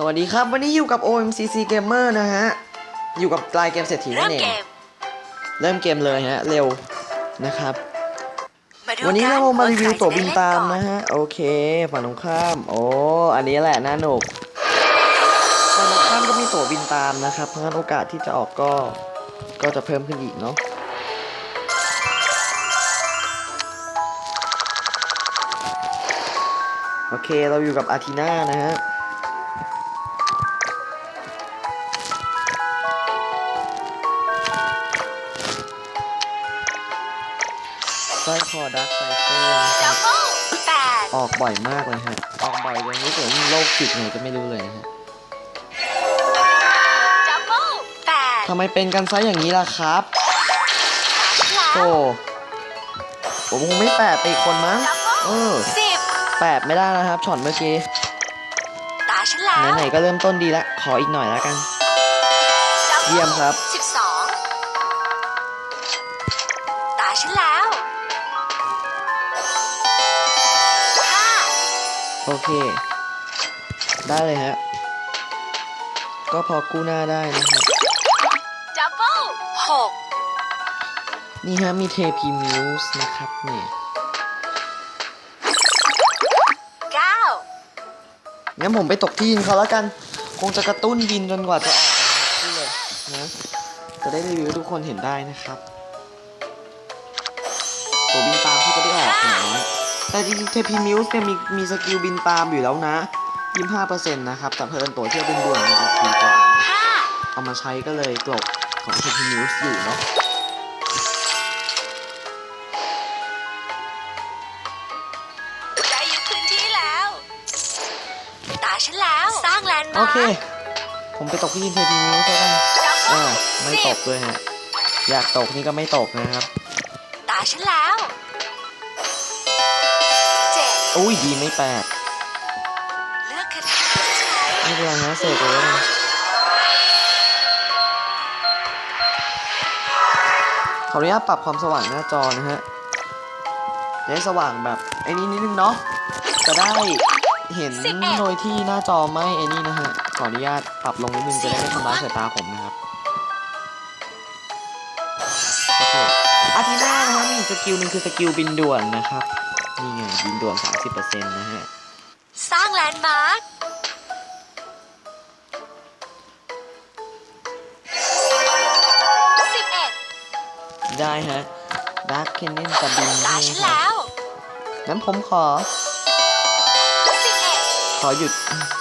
สวัสดีครับ วันนี้อยู่กับ OMCC Gamer นะฮะ อยู่กับลายเกมเศรษฐีเริ่นั่มนเองเกมเริ่มเกมเลยฮะ เร็วนะครับมาดูวันนี้กัเรามารีวิวใครตั๋วจะบินได้ตามก่อนะฮะ โอเคฝั่งตรงข้าม โอ้ อันนี้แหละน่าหนุกฝั่งตรงข้ามก็มีตั๋วบินตามนะครับ เพราะงั้นโอกาสที่จะออกก็ ก็จะเพิ่มขึ้นอีกเนาะโอเค เราอยู่กับอาทีน่านะฮะ ร้อยคอดักไซเฟอร์นะครับดับเบิลแปดออกบ่อยมากเลยฮะ ออกบ่อยจนรู้สึกว่าโรคจิตไงก็ไม่รู้เลยนะฮะดับเบิลแปดทำไมเป็นกันซะอย่างนี้ล่ะครับแล้วโธ่ผมคงไม่แปดไปอีกคนมั้ง เออสิบแปดไม่ได้นะครับช็อตเมื่อกี้ตาฉันแล้วไหนๆก็เริ่มต้นดีละขออีกหน่อยแล้วกัน เยี่ยมครับ โอเค ได้เลยฮะ ก็พอกู้หน้าได้นะครับดับเบิลหกนี่ฮะ มีเทพีมิวส์นะครับเนี่ยเก้างั้นผมไปตกที่ดินเขาแล้วกัน คงจะกระตุ้นบินจนกว่าจะออกนะครับพูดเลยนะจะได้รีวิวให้ทุกคนเห็นได้นะครับ แต่จริงๆเทพีมิวส์เนี่ยมีมีสกิลบินตามอยู่แล้วนะ25%นะครับ แต่เพิ่นตัวที่เป็นด่วนมันออกดีกว่านะห้าเอามาใช้ก็เลยกลบของเทพีมิวส์อยู่เนาะได้ยึดพื้นที่แล้ว ตาฉันแล้ว สร้างแลนด์โอมาร์เคคผมไปตกที่ดินเทพีมิวส์แล้วกันดับเบิอ่าลไม่สิตบกด้วยฮะ อยากตกนี่ก็ไม่ตกนะครับ ตาฉันแล้ว อุ้ยดีไม่แปดเลือกคาถาที่ใช้ไม่เป็นไรนะเสกเลยแล้วกันขออนุญาตปรับความสว่างหน้าจอนะฮะจะให้สว่างแบบไอ้นี่นิดนึงเนาะ จะได้เห็นโดยที่หน้าจอไม่ไอ้นี่นะฮะ ขออนุญาตปรับลงนิดนึงจะได้ไม่ทำร้ายสายตาผมนะครับโอเคอาทิตย์หน้านะฮะมีอีสกิลหนึ่งคือสกิลบินด่วนนะครับ นี่ไงบินด่วน 30%นะฮะ สร้างแลนด์มาร์คสิบเอ็ดได้ฮะดาร์คเคนเนนจะบินตาใช่ฉันไหมครับแล้ว งั้นผมขอสิบเอ็ดขอหยุด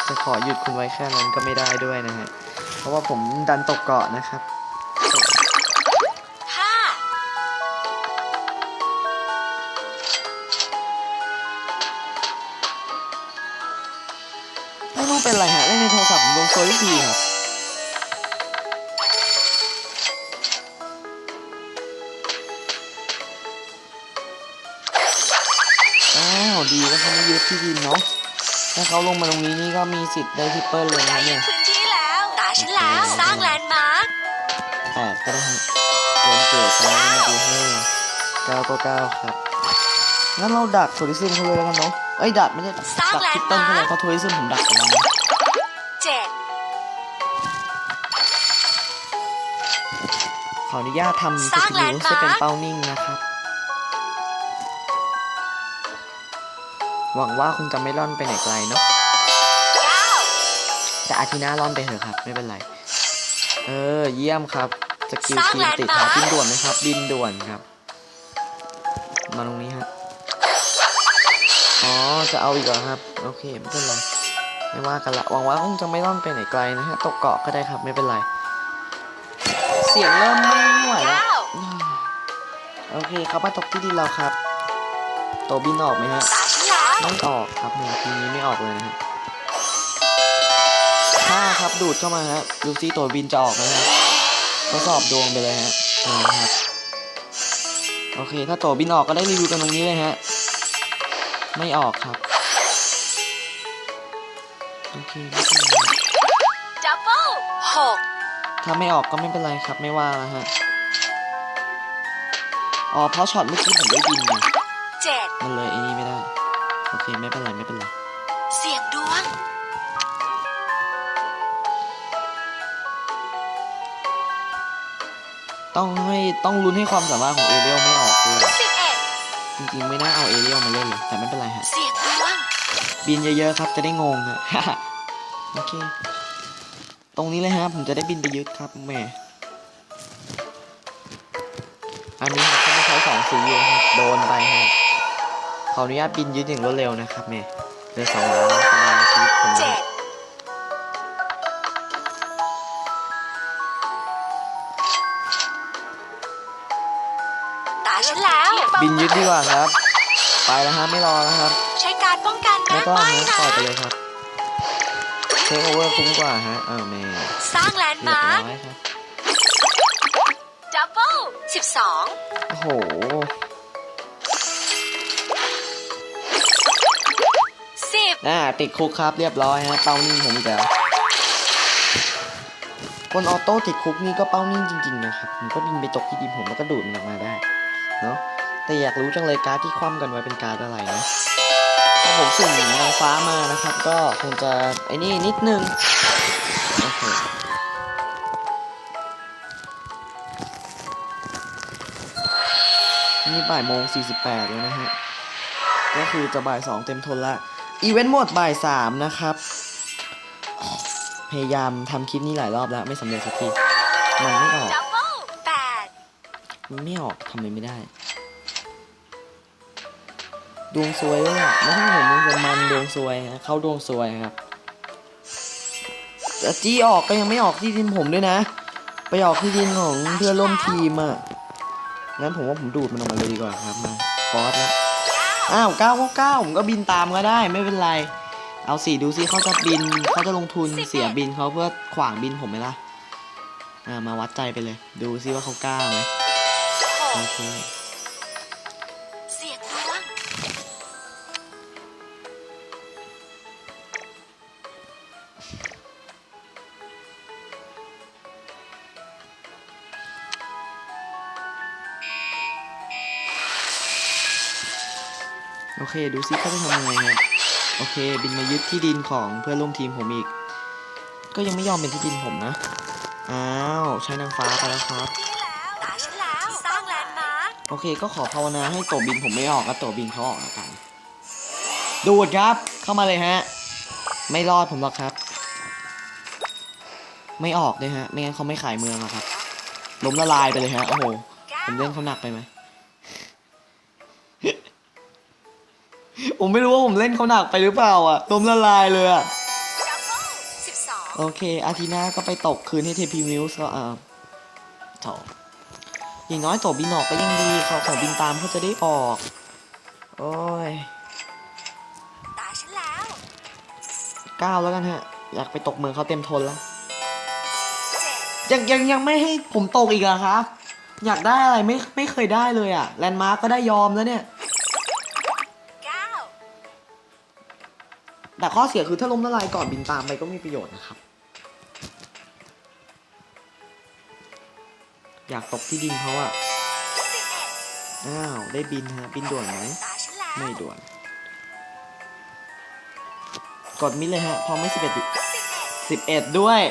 จะขอหยุดคุณไว้แค่นั้นก็ไม่ได้ด้วยนะฮะ เพราะว่าผมดันตกเกาะนะครับ รู้เป็นไรฮะเล่นในโทรศัพท์ผมลงโซลิทีครับอ้าวดีแล้วเขาไม่ยึดที่ดินเนาะถ้าเขาลงมาตรงนี้นี่ก็มีสิทธิ์ได้ทริปเปิลเลยได้นะยึเนี่ดยพื้นที่แล้วตาฉันแล้วโอเคสร้างแลนด์มาร์คแปดก็ได้ฮะเกินเกรดแล้วเมื่อกี้ให้เก้าก็เก้าครับ งั้นเราดักทัวริซึมเขาเลยแล้วกันเนาะเอ้ยดักไม่ใช่สร้างดักแลทรินปด์เปิลมาเขาเลยร์คเพราะทัวริซึมผมดักไปแล้วนะเจ็ดขออนุญาตทำสสร้างกิล landmark ให้เป็นเป้านิ่งนะครับ หวังว่าคงจะไม่ล่อนไปไหนไกลเนาะเก้าแต่อาทิตย์หน้าล่อนไปเถอะครับ ไม่เป็นไร เออ เยี่ยมครับสกิลสร้างทีมติด landmark หาบินด่วนนะครับบินด่วนครับ มาตรงนี้ฮะ อ๋อ จะเอาอีกเหรอครับ โอเค ไม่เป็นไร ไม่ว่ากันละ หวังว่าคงจะไม่ล่อนไปไหนไกลนะฮะ ตกเกาะก็ได้ครับ ไม่เป็นไร เสียงเริ่มไม่ไหวแล้ว โอเคครับมาตกที่ดินเราครับตัวบินออกไหมฮะตาฉันแล้วไม่ออกครับเนี่ยทีนี้ไม่ออกเลยนะฮะห้าครับ ดูดเข้ามาฮะ ดูซิตัวบินจะออกไหมฮะทดสอบดวงไปเลยฮะนะครับ โอเค ถ้าตัวบินออกก็ได้รีวิวกันตรงนี้เลยฮะ ไม่ออกครับ โอเคไม่เป็นไรดับเบิลหกถ้าไม่ออกก็ไม่เป็นไรครับ ไม่ว่าละฮะ อ๋อ เพราะช็อตเมื่อกี้ผมได้ยินไงเจ็ดมันเลยไอ้นี่ไม่ได้ โอเค ไม่เป็นไร ไม่เป็นไร เสียงดวงต้องให้ต้องลุ้นให้ความสามารถของเอเรียลไม่ออกด้วย จริงๆ ไม่น่าเอาเอเรียลมาเล่นเลย แต่ไม่เป็นไรฮะ เสียงดวงบินเยอะๆครับ จะได้งงฮะ โอเค ตรงนี้เลยฮะ ผมจะได้บินไปยึดครับแหม่ อันนี้ครับต้องใช้สองสีเลยครับ โดนไปฮะ ขออนุญาตบินยึดอย่างรวดเร็วนะครับแหม่เหลือสองล้านสบายชีวิตผมเจ็ด ฉันแล้ว บินยึดดีกว่าครับ ไปแล้วฮะไม่รอแล้วครับ ใช้การป้องกันไม่นะต้องไม่ฮะนะปล่อยไปเลยครับเทคโอเวอร์คุ้มกว่าฮะอ้าวแม่สร้างแลนด์เรียบมาร์คร้อยครับดับเบิลสิบสองโอ้โหสิบอ่าติดคุกครับเรียบร้อยฮะเป้านิ่งผมอีกแล้วคนออโต้ติดคุกนี่ก็เป้านิ่งจริงๆนะครับผมก็บินไปตกที่ดินผมแล้วก็ดูดมันออกมาได้ เนาะแต่อยากรู้จังเลยการ์ดที่คว่ำกันไว้เป็นการ์ดอะไรนะถ้าผมสุ่มนางฟ้ามานะครับ ก็คงจะไอ้นี่นิดนึงโอเคนี่บ่ายโมง 48 แล้วนะฮะ ก็คือจะบ่ายสองเต็มทนละ อีเวนต์หมดบ่ายสามนะครับ พยายามทำคลิปนี้หลายรอบแล้ว ไม่สำเร็จสักที มันไม่ออก ไม่ออกทำอะไรไม่ได้ดวงซวยเลยอะไม่ใช่ผมดวงมันดวงซวยฮะเขาดวงซวยครับแต่จี้ออกก็ยังไม่ออกที่ดินผมด้วยนะ ไปออกที่ดินของเพื่อนร่วมทีมอะงั้นผมว่าผมดูดมันออกมาเลยดีกว่าครับมาฟอสแล้วอ้าวเก้าก็เก้าผมก็บินตามก็ได้ไม่เป็นไร เอาสิดูซิเขาจะบินเขาจะลงทุนเสียบินเขาเพื่อขวางบินผมไหมล่ะอ่ามาวัดใจไปเลย ดูซิว่าเขากล้าไหม เคเสียงดวงโอเค ดูซิเขาจะทำยังไงครับ โอเค บินมายึดที่ดินของเพื่อนร่วมทีมผมอีก ก็ยังไม่ยอมเป็นที่ดินผมนะ อ้าว ใช้นางฟ้าไปแล้วครับ โอเคก็ขอภาวนาให้ตัวบินผมไม่ออกแล้วตัวบินเขาออกแล้วกัน ดูดครับ เข้ามาเลยฮะ ไม่รอดผมหรอกครับ ไม่ออกเลยฮะ ไม่งั้นเขาไม่ขายเมืองหรอกครับ ล้มละลายไปเลยฮะ โอ้โห ผมเล่นเขาหนักไปไหม ผมไม่รู้ว่าผมเล่นเขาหนักไปหรือเปล่าอะล้มละลายเลยอะดับเบิลสิบสองโอเค อาทีน่าก็ไปตกคืนให้เทพีมิวส์ก็อ่าโถอ ย่างน้อยตัวบินออกก็ยังดีเขาของบินตามเขาจะได้ออก โอ้ยตาฉันแล้วก้าวแล้วกันฮะ อยากไปตกเมืองเขาเต็มทนแล้วเจ็ดยังยังยังไม่ให้ผมตกอีกเหรอะครับ อยากได้อะไรไม่ไม่เคยได้เลยอะแลนด์มาร์กก็ได้ยอมแล้วเนี่ยเก้าแต่ข้อเสียคือถ้าล้มละลายก่อนบินตามไปก็ไม่มีประโยชน์นะครับ อยากตกที่ดินเขาอะสิบเอ็ดอ้าว ได้บินฮะ บินด่วนไหมตาฉันแล้วไม่ด่วน กดมิดเลยฮะ พอไม่สิบเอ็ดสิบเอ็ดสิบเอ็ดด้วย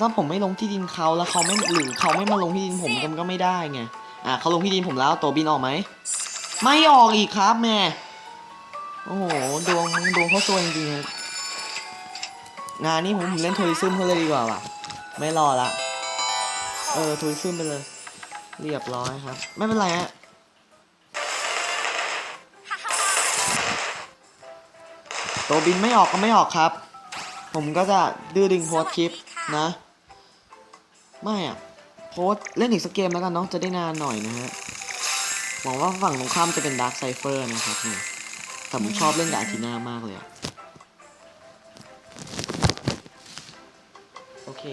ถ้าผมไม่ลงที่ดินเขาแล้วเขาไม่หรือเขาไม่มาลงที่ดินผมก็ก็ไม่ได้ไง อะเขาลงที่ดินผมแล้วตัวบินออกไหม ไม่ออกอีกครับแม่ โอ้โหดวงดวงเขาซวยจริงๆครับงานนี้ผมผมเล่นทัวริซึมเขาเลยดีกว่าว่ะ ไม่รอละ เออทัวริซึมไปเลย เรียบร้อยครับ ไม่เป็นไรฮะตัวบินไม่ออกก็ไม่ออกครับ ผมก็จะดื้อดึงโพสคลิปนะ ไม่อะโพสเล่นอีกสักเกมแล้วกันเนาะจะได้นานหน่อยนะฮะหวังว่าฝั่งตรงข้ามจะเป็นดาร์ c ไซเฟอร์นะครับเนี่ยแต่ผมชอบเล่นกับอาทีน่ามากเลยอะโอเค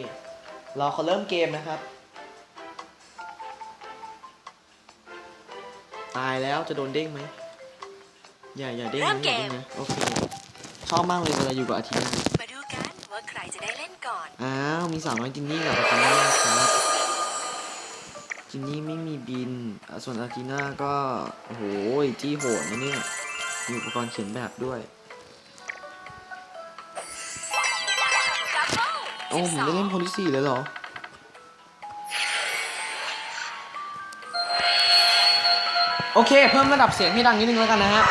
รอเขาเริ่มเกมนะครับ ตายแล้วจะโดนเด้งไหมอย่าอย่าเด้งนะอย่าเด้งนะโอเคชอบมากเลยเวลาอยู่กับอาทีน่ามาดูกันว่าใครจะได้เล่นก่อนอ้าวมีสาวน้อยจินนี่กับอาทีน่าครับจินนี่ไม่มีบินอะส่วนอาทีน่าก็โอ้โหจี้โหดนะเนี่ยมีอุปกรณ์เขียนแบบด้วย โอ้ผมได้เล่นคนที่สี่เลยเหรอ โอเค เพิ่มระดับเสียงให้ดังนิดนึงแล้วกันนะฮะ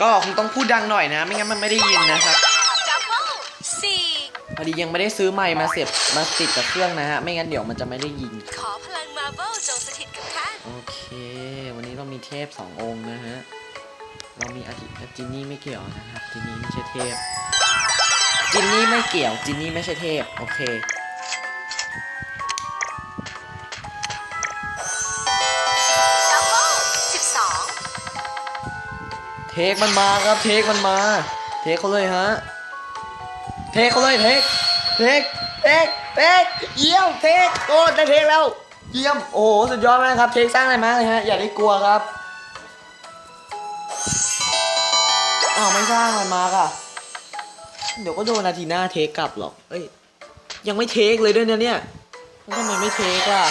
ก็คงต้องพูดดังหน่อยนะ ไม่งั้นมันไม่ได้ยินนะครับ สี่พอดียังไม่ได้ซื้อไมค์มาเสียบมาติดกับเครื่องนะฮะ ไม่งั้นเดี๋ยวมันจะไม่ได้ยิน ขอพลังมาเวลจงสถิตกับท่าน โอเค วันนี้เรามีเทพสององค์นะฮะ เรามีอาทิตย์จินนี่ไม่เกี่ยวนะครับจินนี่ไม่ใช่เทพจินนี่ไม่เกี่ยวจินนี่ไม่ใช่เทพโอเคดับเบิลสิบสองเทคมันมาครับเทคมันมา เทคเขาเลยฮะเทคเขาเลยเทคเทคเทคเทคเยี่ยมเทคโอ้ได้เทคแล้วเยี่ยมโอ้โหสุดยอดมากครับเทคสร้างอะไรมากเลยฮะอย่าได้กลัวครับ อ้าวไม่สร้างอะไรมากอะเดี๋ยวก็โดนนาทีหน้าเทคกลับหรอก เอ้ย ยังไม่เทคเลยด้วยนะเนี่ยแล้วทำไมไม่เทคล่ะ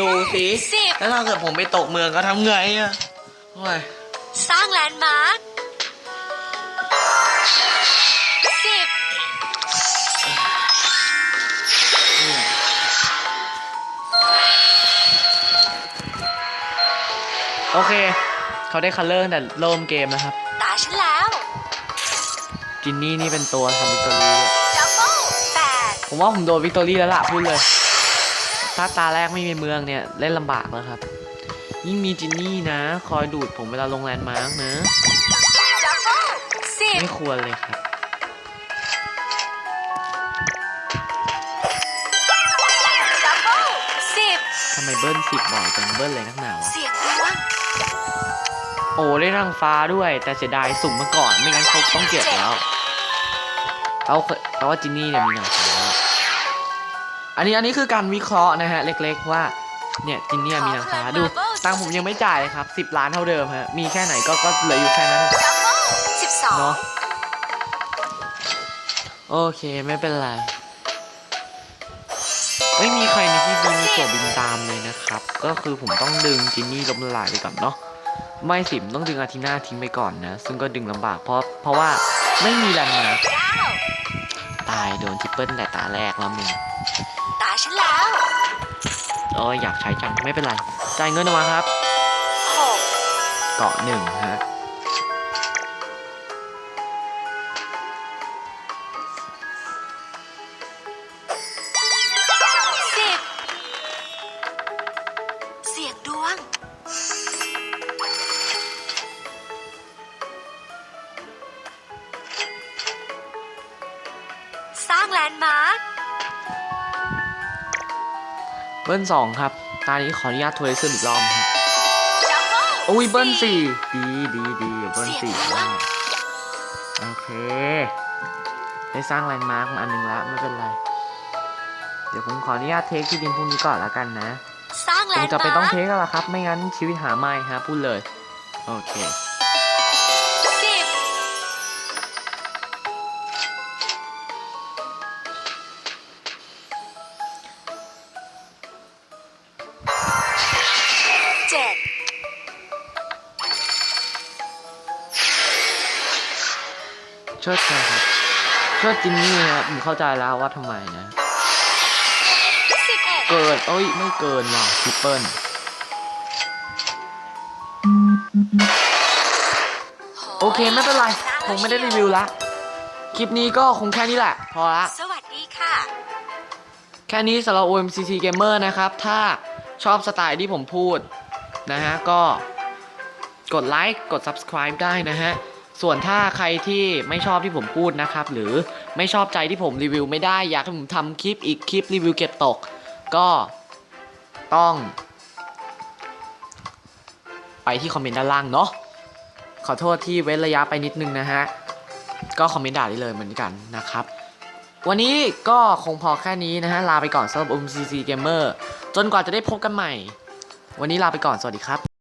ดูสิสิบแล้วถ้าเกิดผมไปตกเมืองก็ทำไงอะโอ้ยสร้างแลนด์มาร์คสิบโอเค เขาได้คัลเลอร์ตั้งแต่เริ่มเกมนะครับ ตาฉันแล้วจินนี่นี่เป็นตัวทำวิกตอรี่ด้วยดับเบิลแปดผมว่าผมโดนวิกตอรี่แล้วล่ะพูดเลย ถ้าตาแรกไม่มีเมืองเนี่ยเล่นลำบากแล้วครับ ยิ่งมีจินนี่นะ คอยดูดผมเวลาลงแลนด์มาร์กนะ ดับเบิลสิบไม่ควรเลยครับดับเบิลสิบทำไมเบิ้ลสิบบ่อยจังเบิ้ลเลยนักหนาวะเสียงดวง โอ้ได้นางฟ้าด้วย แต่เสียดายสุ่มมาก่อน ไม่งั้นเขาต้องเก็บแล้วเขาเคยเขาว่าจินนี่เนี่ยมีนางฟ้าอันนี้อันนี้คือการวิเคราะห์นะฮะ เล็กๆว่าเนี่ยจินเนี่ยมีนางฟ้าดูตังค์ผมยังไม่จ่ายเลยครับสิบล้านเท่าเดิมฮะมีแค่ไหนก็ก็เหลืออยู่แค่นั้นดับเบิลสิบสองเนาะโอเคไม่เป็นไรไม่มีใครในที่นี้มีตัวบินตามเลยนะครับ ก็คือผมต้องดึงจินนี่ล้มละลายไปก่อนเนาะ ไม่สิมต้องดึงอาทิน่าทิ้งไปก่อนนะ ซึ่งก็ดึงลำบากเพราะเพราะว่าไม่มีแรงมาเก้าตายโดนทิปเปิลแต่ตาแรกแล้วมึงตาฉันแล้วโอ้ยอยากใช้จัง ไม่เป็นไร จ่ายเงินออกมาครับหกเกาะหนึ่งฮะ เบิ้ลสองครับ ตานี้ขออนุญาตทัวร์ซึมอีกรอบนะฮะดับเบิลอุ้ยเบิ้ลสี่ดีดีดีอย่าเบิ้ลสี่ได้โอเค ได้สร้างแลนด์มาร์กมาอันหนึงแล้วไม่เป็นไร เดี๋ยวผมขออนุญาตเทคที่ดินพรุ่งนี้ก่อนแล้วกันนะ สร้างแลผมนด์จะไปมาต้องร์เทคคแล้วล่ะครับ ไม่งั้นชีวิตหาไม่ฮะพูดเลย โอเค เชิดใครครับเชิดจินนี่ครับผมเข้าใจแล้วว่าทำไมนะสิบเอ็ดเกินเอ้ย ไม่เกินว่ะทริปเปิลโอเค ไม่เป็นไร คงไม่ได้รีวิวละ คลิปนี้ก็คงแค่นี้แหละ พอละ สวัสดีค่ะ แค่นี้สำหรับ OMCC Gamer นะครับ ถ้าชอบสไตล์ที่ผมพูดนะฮะ ก็กดไลค์ กด subscribe ได้นะฮะ ส่วนถ้าใครที่ไม่ชอบที่ผมพูดนะครับ หรือไม่ชอบใจที่ผมรีวิวไม่ได้อยากให้ผมทำคลิปอีกคลิปรีวิวเก็บตก ก็ต้อง ไปที่คอมเมนต์ด้านล่างเนาะขอโทษที่เว้นระยะไปนิดนึงนะฮะ ก็คอมเมนต์ด่าได้เลยเหมือนกันนะครับ วันนี้ก็คงพอแค่นี้นะฮะ ลาไปก่อนสำหรับ OMCC Gamer จนกว่าจะได้พบกันใหม่ วันนี้ลาไปก่อนสวัสดีครับ